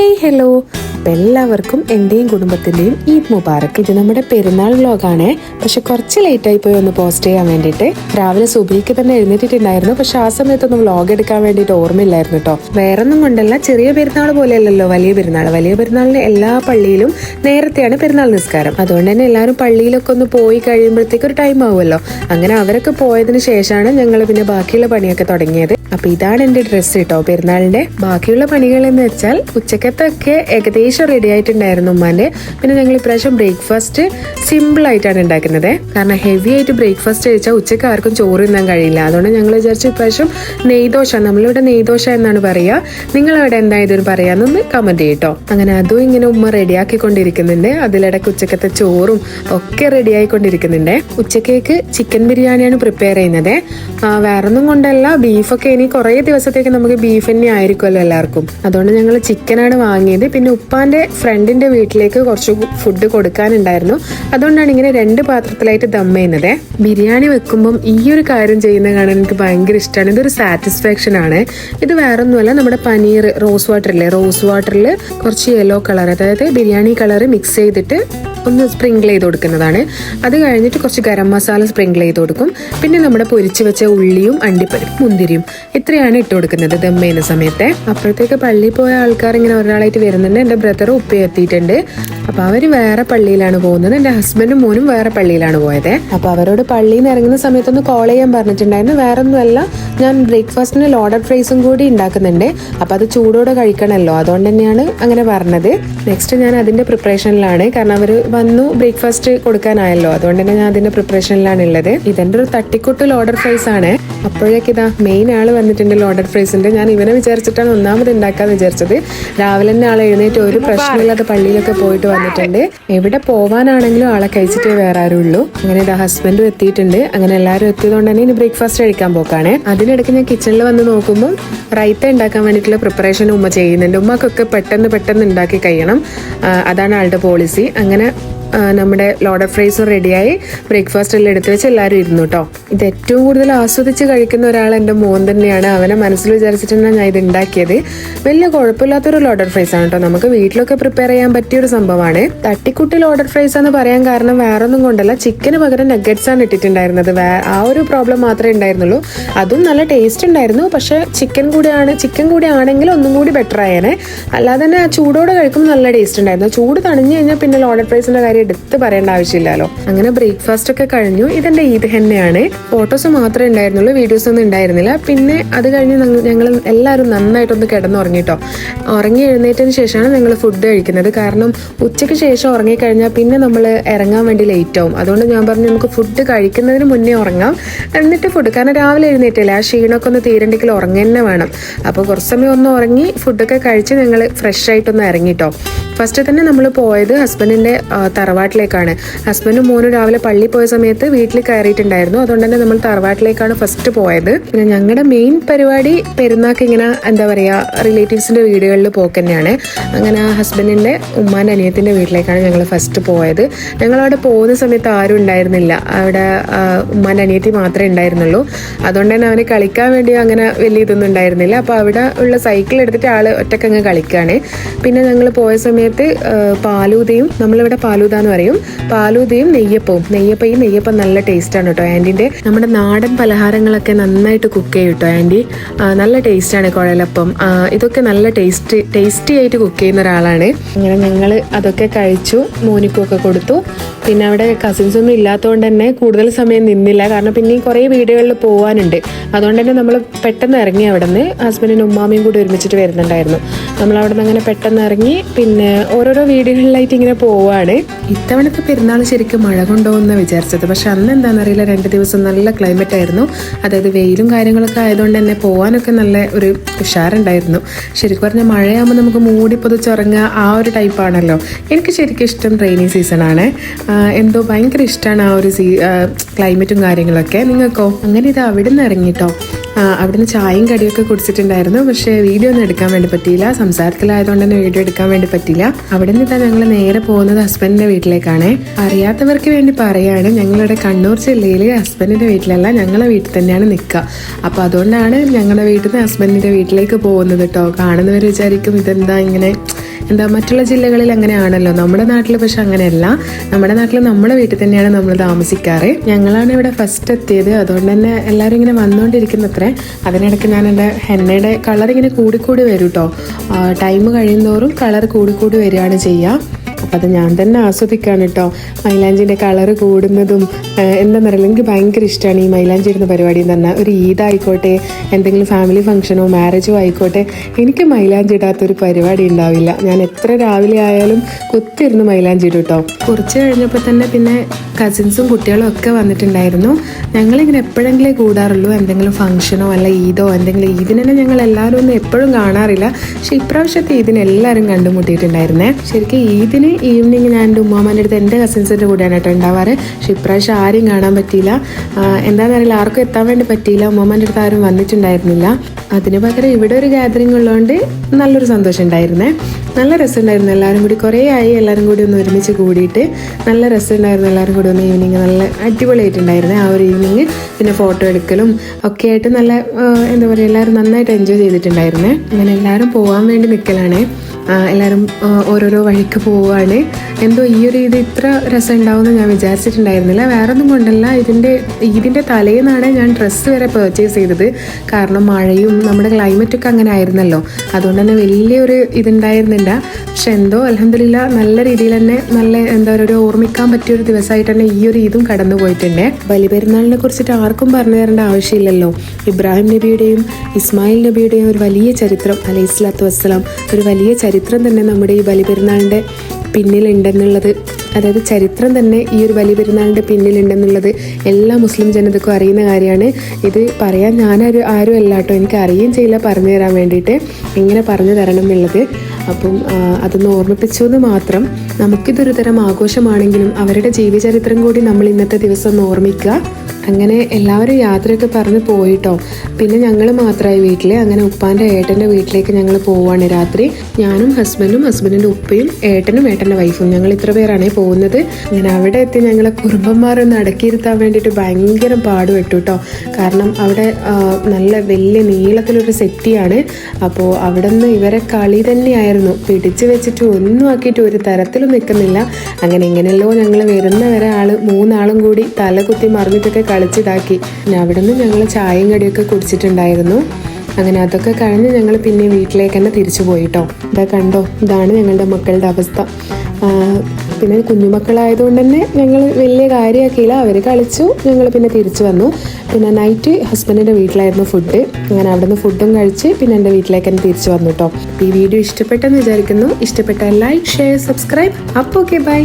Hey hello അപ്പം എല്ലാവർക്കും എന്റെയും കുടുംബത്തിന്റെയും ഈദ് മുബാറക്. ഇത് നമ്മുടെ പെരുന്നാൾ വ്ലോഗാണ് പക്ഷെ കുറച്ച് ലേറ്റായി പോയി ഒന്ന് പോസ്റ്റ് ചെയ്യാൻ വേണ്ടിയിട്ട്. രാവിലെ സുബിക്ക് തന്നെ എഴുന്നേറ്റിട്ടുണ്ടായിരുന്നു. പക്ഷെ ആ സമയത്തൊന്നും വ്ലോഗ് എടുക്കാൻ വേണ്ടിയിട്ട് ഓർമ്മയില്ലായിരുന്നു കേട്ടോ. വേറൊന്നും കൊണ്ടല്ല ചെറിയ പെരുന്നാൾ പോലെയല്ലല്ലോ വലിയ പെരുന്നാൾ വലിയ പെരുന്നാളിന് എല്ലാ പള്ളിയിലും നേരത്തെയാണ് പെരുന്നാൾ നിസ്കാരം. അതുകൊണ്ട് തന്നെ എല്ലാവരും പള്ളിയിലൊക്കെ ഒന്ന് പോയി കഴിയുമ്പോഴത്തേക്ക് ഒരു ടൈം ആവുമല്ലോ. അങ്ങനെ അവരൊക്കെ പോയതിന് ശേഷമാണ് ഞങ്ങൾ പിന്നെ ബാക്കിയുള്ള പണിയൊക്കെ തുടങ്ങിയത്. അപ്പൊ ഇതാണ് എന്റെ ഡ്രസ്സ് കേട്ടോ പെരുന്നാളിന്റെ ബാക്കിയുള്ള പണികൾ എന്ന് വെച്ചാൽ ഉച്ചക്കത്തൊക്കെ ഏകദേശം റെഡി ആയിട്ടുണ്ടായിരുന്നു ഉമ്മാന്റെ. പിന്നെ ഞങ്ങൾ ഇപ്രാവശ്യം ബ്രേക്ക്ഫാസ്റ്റ് സിമ്പിൾ ആയിട്ടാണ് ഉണ്ടാക്കുന്നത്. കാരണം ഹെവി ആയിട്ട് ബ്രേക്ക്ഫാസ്റ്റ് കഴിച്ചാൽ ഉച്ചയ്ക്ക് ആർക്കും ചോറ് തിന്നാൻ കഴിയില്ല. അതുകൊണ്ട് ഞങ്ങൾ വിചാരിച്ചു ഇപ്രാവശ്യം നെയ്ദോശ നമ്മളിവിടെ നെയ്ദോശ എന്നാണ് പറയുക. നിങ്ങൾ അവിടെ എന്താ ഇതൊരു പറയാന്നൊന്ന് കമന്റ് ചെയ്യട്ടോ. അങ്ങനെ അതും ഇങ്ങനെ ഉമ്മ റെഡിയാക്കിക്കൊണ്ടിരിക്കുന്നുണ്ട് അതിലിടയ്ക്ക് ഉച്ചക്കത്തെ ചോറും ഒക്കെ റെഡി ആയിക്കൊണ്ടിരിക്കുന്നുണ്ട്. ഉച്ചക്കേക്ക് ചിക്കൻ ബിരിയാണിയാണ് പ്രിപ്പയർ ചെയ്യുന്നത്. വേറൊന്നും കൊണ്ടല്ല ബീഫൊക്കെ ഇനി കുറേ ദിവസത്തേക്ക് നമുക്ക് ബീഫ് തന്നെ ആയിരിക്കുമല്ലോ എല്ലാവർക്കും. അതുകൊണ്ട് ഞങ്ങൾ ചിക്കനാണ് വാങ്ങിയത്. പിന്നെ ഉപ്പാന്റെ ഫ്രണ്ടിന്റെ വീട്ടിലേക്ക് കുറച്ച് ഫുഡ് കൊടുക്കാനുണ്ടായിരുന്നു. അതുകൊണ്ടാണ് ഇങ്ങനെ രണ്ട് പാത്രത്തിലായിട്ട് ദം ചെയ്യുന്നത്. ബിരിയാണി വെക്കുമ്പം ഈ ഒരു കാര്യം ചെയ്യുന്ന കാണാൻ എനിക്ക് ഭയങ്കര ഇഷ്ടമാണ് ഇതൊരു സാറ്റിസ്ഫാക്ഷൻ ആണ്. ഇത് വേറൊന്നുമല്ല നമ്മുടെ പനീർ റോസ് വാട്ടറില്ലേ റോസ് വാട്ടറിൽ കുറച്ച് യെല്ലോ കളർ അതായത് ബിരിയാണി കളർ മിക്സ് ചെയ്തിട്ട് ഒന്ന് സ്പ്രിങ്കിൾ ചെയ്ത് കൊടുക്കുന്നതാണ്. അത് കഴിഞ്ഞിട്ട് കുറച്ച് ഗരം മസാല സ്പ്രിങ്കിൾ ചെയ്ത് കൊടുക്കും. പിന്നെ നമ്മുടെ പൊരിച്ച് വെച്ച ഉള്ളിയും അണ്ടിപ്പരും മുന്തിരിയും ഇത്രയാണ് ഇട്ട് കൊടുക്കുന്നത് ദമ്മേന സമയത്തെ. അപ്പോഴത്തേക്ക് പള്ളിയിൽ പോയ ആൾക്കാർ ഇങ്ങനെ ഒരാളായിട്ട് വരുന്നുണ്ട്. എന്റെ ബ്രദർ ഉപ്പ എത്തിയിട്ടുണ്ട്. അപ്പോൾ അവർ വേറെ പള്ളിയിലാണ് പോകുന്നത്. എന്റെ ഹസ്ബൻഡും മോനും വേറെ പള്ളിയിലാണ് പോയത്. അപ്പോൾ അവരോട് പള്ളിയിൽ നിന്ന് ഇറങ്ങുന്ന സമയത്തൊന്ന് കോൾ ചെയ്യാൻ പറഞ്ഞിട്ടുണ്ടായിരുന്നു. വേറെ ഒന്നുമല്ല ഞാൻ ബ്രേക്ക്ഫാസ്റ്റിന് ലോഡഡ് ഫ്രൈസും കൂടി ഉണ്ടാക്കുന്നുണ്ട്. അപ്പോൾ അത് ചൂടോടെ കഴിക്കണമല്ലോ അതുകൊണ്ട് തന്നെയാണ് അങ്ങനെ പറഞ്ഞത്. നെക്സ്റ്റ് ഞാൻ അതിന്റെ പ്രിപ്പറേഷനിലാണ് കാരണം അവർ വന്നു ബ്രേക്ക്ഫാസ്റ്റ് കൊടുക്കാനായല്ലോ. അതുകൊണ്ട് തന്നെ ഞാൻ അതിന്റെ പ്രിപ്പറേഷനിലാണ് ഉള്ളത്. ഇതെന്റെ ഒരു തട്ടിക്കൂട്ട് ലോഡർ ഫ്രൈസ് ആണ്. അപ്പോഴേക്ക് ഇതാ മെയിൻ ആൾ വന്നിട്ടുണ്ട് ലോഡർ ഫ്രൈസിന്റെ ഞാൻ ഇവനെ വിചാരിച്ചിട്ടാണ് ഒന്നാമത് ഉണ്ടാക്കാൻ വിചാരിച്ചത്. രാവിലെ തന്നെ ആൾ എഴുന്നേറ്റ് ഒരു പ്രശ്നമില്ലാത്ത പള്ളിയിലൊക്കെ പോയിട്ട് വന്നിട്ടുണ്ട്. എവിടെ പോവാനാണെങ്കിലും ആളെ കഴിച്ചിട്ടേ വേറെ ആരും ഉള്ളൂ അങ്ങനെ ഇതാ ഹസ്ബൻഡും എത്തിയിട്ടുണ്ട്. അങ്ങനെ എല്ലാവരും എത്തിയതുകൊണ്ട് തന്നെ ഇനി ബ്രേക്ക്ഫാസ്റ്റ് കഴിക്കാൻ പോക്കാണ്. അതിനിടയ്ക്ക് ഞാൻ കിച്ചണിൽ വന്ന് നോക്കുമ്പോൾ റൈത്ത ഉണ്ടാക്കാൻ വേണ്ടിയിട്ടുള്ള പ്രിപ്പറേഷൻ ഉമ്മ ചെയ്യുന്നുണ്ട്. ഉമ്മക്കൊക്കെ പെട്ടെന്ന് പെട്ടെന്ന് ഉണ്ടാക്കി കഴിയണം. അതാണ് ആളുടെ പോളിസി അങ്ങനെ നമ്മുടെ ലോഡ് ഫ്രൈസ് റെഡിയായി ബ്രേക്ക്ഫാസ്റ്റ് എല്ലാം എടുത്ത് വെച്ച് എല്ലാവരും ഇരുന്നു കേട്ടോ ഇത് ഏറ്റവും കൂടുതൽ ആസ്വദിച്ച് കഴിക്കുന്ന ഒരാൾ എന്റെ മോൻ തന്നെയാണ്. അവനെ മനസ്സിൽ വിചാരിച്ചിട്ടാണ് ഞാൻ ഇത് ഉണ്ടാക്കിയത്. വലിയ കുഴപ്പമില്ലാത്തൊരു ലോഡർ ഫ്രൈസ് ആണ് കേട്ടോ നമുക്ക് വീട്ടിലൊക്കെ പ്രിപ്പയർ ചെയ്യാൻ പറ്റിയ ഒരു സംഭവമാണ്. തട്ടിക്കുട്ടി ലോഡർ ഫ്രൈസ് എന്ന് പറയാൻ കാരണം വേറെ ഒന്നും കൊണ്ടല്ല ചിക്കന് പകരം നഗറ്റ്സ് ആണ് ഇട്ടിട്ടുണ്ടായിരുന്നത്. ആ ഒരു പ്രോബ്ലം മാത്രമേ ഉണ്ടായിരുന്നുള്ളൂ. അതും നല്ല ടേസ്റ്റ് ഉണ്ടായിരുന്നു. പക്ഷെ ചിക്കൻ കൂടിയാണ് ചിക്കൻ കൂടി ആണെങ്കിൽ ഒന്നും കൂടി ബെറ്റർ ആയേനെ. അല്ലാതെ തന്നെ ചൂടോടെ കഴിക്കുമ്പോൾ നല്ല ടേസ്റ്റ് ഉണ്ടായിരുന്നു. ചൂട് തണിഞ്ഞു കഴിഞ്ഞാൽ പിന്നെ ലോഡർ ഫ്രൈസിന്റെ കാര്യം എടുത്ത് പറയേണ്ട ആവശ്യമില്ലല്ലോ. അങ്ങനെ ബ്രേക്ക്ഫാസ്റ്റ് ഒക്കെ കഴിഞ്ഞു. ഇതെന്റെ ഈദ് തന്നെയാണ്. ഫോട്ടോസ് മാത്രമേ ഉണ്ടായിരുന്നുള്ളൂ. വീഡിയോസ് ഒന്നും ഉണ്ടായിരുന്നില്ല. പിന്നെ അത് കഴിഞ്ഞ് ഞങ്ങൾ എല്ലാവരും നന്നായിട്ടൊന്ന് കിടന്നുറങ്ങിട്ടോ. ഉറങ്ങി എഴുന്നേറ്റതിന് ശേഷമാണ് ഞങ്ങൾ ഫുഡ് കഴിക്കുന്നത്. കാരണം ഉച്ചയ്ക്ക് ശേഷം ഉറങ്ങിക്കഴിഞ്ഞാൽ പിന്നെ നമ്മൾ ഇറങ്ങാൻ വേണ്ടി ലേറ്റ് ആവും. അതുകൊണ്ട് ഞാൻ പറഞ്ഞു നമുക്ക് ഫുഡ് കഴിക്കുന്നതിന് മുന്നേ ഉറങ്ങാം. എന്നിട്ട് ഫുഡ് കാരണം രാവിലെ എഴുന്നേറ്റില്ല. ആ ക്ഷീണമൊക്കെ ഒന്ന് തീരണ്ടെങ്കിൽ ഉറങ്ങന്നെ വേണം. അപ്പോൾ കുറച്ച് സമയം ഒന്ന് ഉറങ്ങി ഫുഡൊക്കെ കഴിച്ച് ഞങ്ങൾ ഫ്രഷ് ആയിട്ടൊന്ന് ഇറങ്ങിട്ടോ. ഫസ്റ്റ് തന്നെ നമ്മൾ പോയത് ഹസ്ബൻഡിന്റെ ആ, തറവാട്ടിലേക്കാണ്. ഹസ്ബൻഡും മോനും രാവിലെ പള്ളി പോയ സമയത്ത് വീട്ടിൽ കയറിയിട്ടുണ്ടായിരുന്നു. അതുകൊണ്ട് തന്നെ നമ്മൾ തറവാട്ടിലേക്കാണ് ഫസ്റ്റ് പോയത്. പിന്നെ ഞങ്ങളുടെ മെയിൻ പരിപാടി പെരുന്നാൾക്ക് ഇങ്ങനെ എന്താ പറയാ റിലേറ്റീവ്സിന്റെ വീടുകളിൽ പോക്ക് തന്നെയാണ്. അങ്ങനെ ഹസ്ബൻഡിന്റെ ഉമ്മാൻ അനിയത്തിന്റെ വീട്ടിലേക്കാണ് ഞങ്ങൾ ഫസ്റ്റ് പോയത്. ഞങ്ങൾ അവിടെ പോകുന്ന സമയത്ത് ആരും ഉണ്ടായിരുന്നില്ല. അവിടെ ഉമ്മാൻ അനിയത്തി മാത്രമേ ഉണ്ടായിരുന്നുള്ളൂ. അതുകൊണ്ട് തന്നെ അവന് കളിക്കാൻ വേണ്ടി അങ്ങനെ വലിയ ഇതൊന്നും ഉണ്ടായിരുന്നില്ല. അപ്പോൾ അവിടെ ഉള്ള സൈക്കിൾ എടുത്തിട്ട് ആൾ ഒറ്റക്കങ്ങ് കളിക്കുകയാണ് പിന്നെ ഞങ്ങൾ പോയ സമയത്ത് പാലൂതയും നമ്മളിവിടെ പാലൂത എന്ന് പറയും. പാലൂതയും നെയ്യപ്പവും. നെയ്യപ്പയും നെയ്യപ്പം നല്ല ടേസ്റ്റാണ് കേട്ടോ. ആന്റിന്റെ നമ്മുടെ നാടൻ പലഹാരങ്ങളൊക്കെ നന്നായിട്ട് കുക്ക് ചെയ്യും കേട്ടോ ആന്റി നല്ല ടേസ്റ്റാണ് കുഴലപ്പം. ഇതൊക്കെ നല്ല ടേസ്റ്റ് ടേസ്റ്റി ആയിട്ട് കുക്ക് ചെയ്യുന്ന ഒരാളാണ്. അങ്ങനെ ഞങ്ങൾ അതൊക്കെ കഴിച്ചു മോനിക്കൊക്കെ കൊടുത്തു. പിന്നെ അവിടെ കസിൻസ് ഒന്നും ഇല്ലാത്തതുകൊണ്ട് തന്നെ കൂടുതൽ സമയം നിന്നില്ല. കാരണം പിന്നെ കുറേ വീടുകളിൽ പോകാനുണ്ട് അതുകൊണ്ട് തന്നെ നമ്മൾ പെട്ടെന്ന് ഇറങ്ങി അവിടെ നിന്ന് ഹസ്ബൻഡിനും ഉമ്മാമയും കൂടി ഒരുമിച്ചിട്ട് വരുന്നുണ്ടായിരുന്നു. നമ്മൾ അവിടെ നിന്ന് അങ്ങനെ പെട്ടെന്ന് ഇറങ്ങി പിന്നെ ഓരോരോ വീടുകളിലായിട്ട് ഇങ്ങനെ പോവാണ്. ഇത്തവണത്തെ പെരുന്നാൾ ശരിക്കും മഴ കൊണ്ടുപോകുന്ന വിചാരിച്ചത്. പക്ഷെ അന്ന് എന്താണെന്നറിയില്ല രണ്ട് ദിവസം നല്ല ക്ലൈമറ്റ് ആയിരുന്നു. അതായത് വെയിലും കാര്യങ്ങളൊക്കെ ആയതുകൊണ്ട് തന്നെ പോകാനൊക്കെ നല്ല ഒരു ഉഷാറുണ്ടായിരുന്നു. ശരിക്കും പറഞ്ഞാൽ മഴയാകുമ്പോൾ നമുക്ക് മൂടി പൊതിച്ചുറങ്ങുക ആ ഒരു ടൈപ്പാണല്ലോ എനിക്ക് ശരിക്കും ഇഷ്ടം റെയിനി സീസണാണ് എന്തോ ഭയങ്കര ഇഷ്ടമാണ് ആ ഒരു സീ ക്ലൈമറ്റും കാര്യങ്ങളൊക്കെ. നിങ്ങൾക്കോ? അങ്ങനെ ഇത് അവിടെ നിന്ന് ഇറങ്ങിയിട്ടോ അവിടുന്ന് ചായയും കടിയൊക്കെ കുടിച്ചിട്ടുണ്ടായിരുന്നു. പക്ഷേ വീഡിയോ ഒന്നും എടുക്കാൻ വേണ്ടി പറ്റിയില്ല. സംസാരത്തിലായതുകൊണ്ട് തന്നെ വീഡിയോ എടുക്കാൻ വേണ്ടി പറ്റിയില്ല. അവിടെ നിന്ന് ഞങ്ങൾ നേരെ പോകുന്നത് ഹസ്ബൻഡിന്റെ വീട്ടിലേക്കാണ്. അറിയാത്തവർക്ക് വേണ്ടി പറയാണ്. ഞങ്ങളുടെ കണ്ണൂർ ജില്ലയിൽ ഹസ്ബൻഡിന്റെ വീട്ടിലല്ല ഞങ്ങളെ വീട്ടിൽ തന്നെയാണ് നിൽക്കുക അപ്പോൾ അതുകൊണ്ടാണ് ഞങ്ങളുടെ വീട്ടിൽ നിന്ന് ഹസ്ബൻഡിന്റെ വീട്ടിലേക്ക് പോകുന്നത് കേട്ടോ കാണുന്നവർ വിചാരിക്കും ഇതെന്താ ഇങ്ങനെ എന്താ മറ്റുള്ള ജില്ലകളിൽ അങ്ങനെയാണല്ലോ. നമ്മുടെ നാട്ടിൽ പക്ഷെ അങ്ങനെയല്ല. നമ്മുടെ നാട്ടിൽ നമ്മുടെ വീട്ടിൽ തന്നെയാണ് നമ്മൾ താമസിക്കാറ്. ഞങ്ങളാണ് ഇവിടെ ഫസ്റ്റ് എത്തിയത്. അതുകൊണ്ട് തന്നെ എല്ലാവരും ഇങ്ങനെ വന്നുകൊണ്ടിരിക്കുന്നത്രേ അതിനിടയ്ക്ക് ഞാൻ എന്റെ ഹെന്നയുടെ കളർ ഇങ്ങനെ കൂടിക്കൂടി വരും കേട്ടോ ടൈം കഴിയുന്നതോറും കളർ കൂടിക്കൂടി വരികയാണ് ചെയ്യുക. അപ്പം അത് ഞാൻ തന്നെ ആസ്വദിക്കാണ് കേട്ടോ മൈലാഞ്ചിന്റെ കളറ് കൂടുന്നതും എന്താ എന്താണെന്നറിയില്ല എനിക്ക് ഭയങ്കര ഇഷ്ടമാണ് ഈ മൈലാഞ്ചി ഇടുന്ന പരിപാടി എന്ന് പറഞ്ഞാൽ ഒരു ഈദായിക്കോട്ടെ എന്തെങ്കിലും ഫാമിലി ഫംഗ്ഷനോ മാരേജോ ആയിക്കോട്ടെ എനിക്ക് മൈലാഞ്ചി ഇടാത്തൊരു പരിപാടി ഉണ്ടാവില്ല. ഞാൻ എത്ര രാവിലെ ആയാലും കുത്തിരുന്ന് മൈലാഞ്ചി ഇടും കേട്ടോ കുറച്ച് കഴിഞ്ഞപ്പോൾ തന്നെ പിന്നെ കസിൻസും കുട്ടികളും ഒക്കെ വന്നിട്ടുണ്ടായിരുന്നു. ഞങ്ങളിങ്ങനെ എപ്പോഴെങ്കിലും കൂടാറുള്ളൂ. എന്തെങ്കിലും ഫംഗ്ഷനോ അല്ല ഈദോ എന്തെങ്കിലും ഈദിനെ ഞങ്ങൾ എല്ലാവരും ഒന്നും എപ്പോഴും കാണാറില്ല. പക്ഷെ ഇപ്രാവശ്യത്തെ ഈദിന് എല്ലാവരും കണ്ടുമുട്ടിയിട്ടുണ്ടായിരുന്നേ. ശരിക്കും ഈദിന് ഈവനിങ് ഞാൻ എന്റെ ഉമ്മാമാന്റെ അടുത്ത് എന്റെ കസിൻസിന്റെ കൂടെയാണ് ഉണ്ടാവാറ്. പക്ഷെ ഇപ്രാവശ്യം ആരെയും കാണാൻ പറ്റിയില്ല. എന്താണെന്നറിയില്ല ആർക്കും എത്താൻ വേണ്ടി പറ്റിയില്ല. ഉമ്മാമാന്റെ അടുത്ത് ആരും വന്നിട്ടുണ്ടായിരുന്നില്ല. അതിന് പകരം ഇവിടെ ഒരു ഗാദറിംഗ് ഉള്ളതുകൊണ്ട് നല്ലൊരു സന്തോഷം ഉണ്ടായിരുന്നേ. നല്ല രസമുണ്ടായിരുന്നു. എല്ലാവരും കൂടി കുറേ ആയി. എല്ലാവരും കൂടി ഒന്ന് ഒരുമിച്ച് കൂടിയിട്ട് നല്ല രസമുണ്ടായിരുന്നു. എല്ലാവരും കൂടി ഒന്ന് ഈവനിങ് നല്ല അടിപൊളിയായിട്ടുണ്ടായിരുന്നു ആ ഒരു ഈവനിങ് പിന്നെ ഫോട്ടോ എടുക്കലും ഒക്കെ ആയിട്ട് നല്ല എന്താ പറയുക എല്ലാവരും നന്നായിട്ട് എൻജോയ് ചെയ്തിട്ടുണ്ടായിരുന്നേ. അങ്ങനെ എല്ലാവരും പോകാൻ വേണ്ടി നിൽക്കലാണ് എല്ലാവരും ഓരോരോ വഴിക്ക് പോവുകയാണ് എന്തോ ഈ ഒരു ഇത് ഇത്ര രസം ഉണ്ടാവുമെന്ന് ഞാൻ വിചാരിച്ചിട്ടുണ്ടായിരുന്നില്ല. വേറെ ഒന്നും കൊണ്ടല്ല. ഇതിന്റെ ഇതിന്റെ തലേന്നാണ് ഞാൻ ഡ്രസ്സ് വരെ പർച്ചേസ് ചെയ്തത്. കാരണം മഴയും നമ്മുടെ ക്ലൈമറ്റൊക്കെ അങ്ങനെ ആയിരുന്നല്ലോ. അതുകൊണ്ട് തന്നെ വലിയൊരു ഇതുണ്ടായിരുന്നില്ല. പക്ഷെ എന്തോ അലഹമില്ല നല്ല രീതിയിൽ തന്നെ നല്ല എന്താ പറയുക ഒരു ഓർമ്മിക്കാൻ പറ്റിയ ഒരു ദിവസമായിട്ട് തന്നെ ഈ ഒരു ഇതും കടന്നു പോയിട്ടുണ്ട്. ബലിപെരുന്നാളിനെ കുറിച്ചിട്ട് ആർക്കും പറഞ്ഞു തരേണ്ട ആവശ്യമില്ലല്ലോ. ഇബ്രാഹിം നബിയുടെയും ഇസ്മായിൽ നബിയുടെയും ഒരു വലിയ ചരിത്രം അലൈഹി സ്വലാത്തു വസ്സലാം ഒരു വലിയ ചരിത്രം തന്നെ നമ്മുടെ ഈ ബലിപെരുന്നാളിന്റെ പിന്നിലുണ്ടെന്നുള്ളത് അതായത് ചരിത്രം തന്നെ ഈ ഒരു ബലി പെരുന്നാളിന്റെ പിന്നിലുണ്ടെന്നുള്ളത് എല്ലാ മുസ്ലിം ജനതക്കും അറിയുന്ന കാര്യമാണ്. ഇത് പറയാൻ ഞാനൊരു ആരും അല്ല കേട്ടോ. എനിക്ക് അറിയുകയും ചെയ്യില്ല. പറഞ്ഞു തരാൻ വേണ്ടിയിട്ട് എങ്ങനെ പറഞ്ഞു തരണം എന്നുള്ളത്. അപ്പം അതൊന്ന് ഓർമ്മിപ്പിച്ചു എന്ന് മാത്രം നമുക്കിതൊരു തരം ആഘോഷമാണെങ്കിലും അവരുടെ ജീവചരിത്രം കൂടി നമ്മൾ ഇന്നത്തെ ദിവസം ഒന്ന് ഓർമ്മിക്കുക. അങ്ങനെ എല്ലാവരും യാത്രയൊക്കെ പറഞ്ഞ് പോയിട്ടോ. പിന്നെ ഞങ്ങൾ മാത്രമായി വീട്ടിൽ അങ്ങനെ ഉപ്പാന്റെ ഏട്ടന്റെ വീട്ടിലേക്ക് ഞങ്ങൾ പോവാണ് രാത്രി. ഞാനും ഹസ്ബൻഡും ഹസ്ബൻഡിന്റെ ഉപ്പയും ഏട്ടനും ഏട്ടന്റെ വൈഫും. ഞങ്ങൾ ഇത്ര പേരാണേ പോകുന്നത്. അങ്ങനെ അവിടെ എത്തി ഞങ്ങളെ കുറുമ്പന്മാരൊന്ന് അടക്കിയിരുത്താൻ വേണ്ടിയിട്ട് ഭയങ്കര പാടുപെട്ടു കേട്ടോ കാരണം അവിടെ നല്ല വലിയ നീളത്തിലൊരു സെറ്റിയാണ്. അപ്പോൾ അവിടെ നിന്ന് ഇവരെ കളി തന്നെയായിരുന്നു പിടിച്ചു വെച്ചിട്ട് ഒന്നും ആക്കിയിട്ട് ഒരു തരത്തിലും നിൽക്കുന്നില്ല. അങ്ങനെ എങ്ങനെയല്ലോ ഞങ്ങൾ വരുന്ന വരെ ആൾ മൂന്നാളും കൂടി തല കുത്തി മറിഞ്ഞിട്ടൊക്കെ കളിച്ചിതാക്കി. അവിടെ നിന്ന് ഞങ്ങൾ ചായയും കടിയൊക്കെ കുടിച്ചിട്ടുണ്ടായിരുന്നു. അങ്ങനെ അതൊക്കെ കഴിഞ്ഞ് ഞങ്ങൾ പിന്നെ വീട്ടിലേക്ക് തന്നെ തിരിച്ചു പോയിട്ടോ. ഇതാ കണ്ടോ? ഇതാണ് ഞങ്ങളുടെ മക്കളുടെ അവസ്ഥ. പിന്നെ കുഞ്ഞുമക്കളായതുകൊണ്ട് തന്നെ ഞങ്ങൾ വലിയ കാര്യമാക്കിയില്ല. അവർ കളിച്ചു. ഞങ്ങൾ പിന്നെ തിരിച്ചു വന്നു. പിന്നെ നൈറ്റ് ഹസ്ബൻഡിന്റെ വീട്ടിലായിരുന്നു ഫുഡ് അങ്ങനെ നിന്ന് ഫുഡും കഴിച്ച് പിന്നെ എന്റെ വീട്ടിലേക്ക് തന്നെ തിരിച്ചു വന്നു കേട്ടോ ഈ വീഡിയോ ഇഷ്ടപ്പെട്ടെന്ന് വിചാരിക്കുന്നു. ഇഷ്ടപ്പെട്ട ലൈക്ക് ഷെയർ സബ്സ്ക്രൈബ് അപ്പോൾ ഓക്കെ ബൈ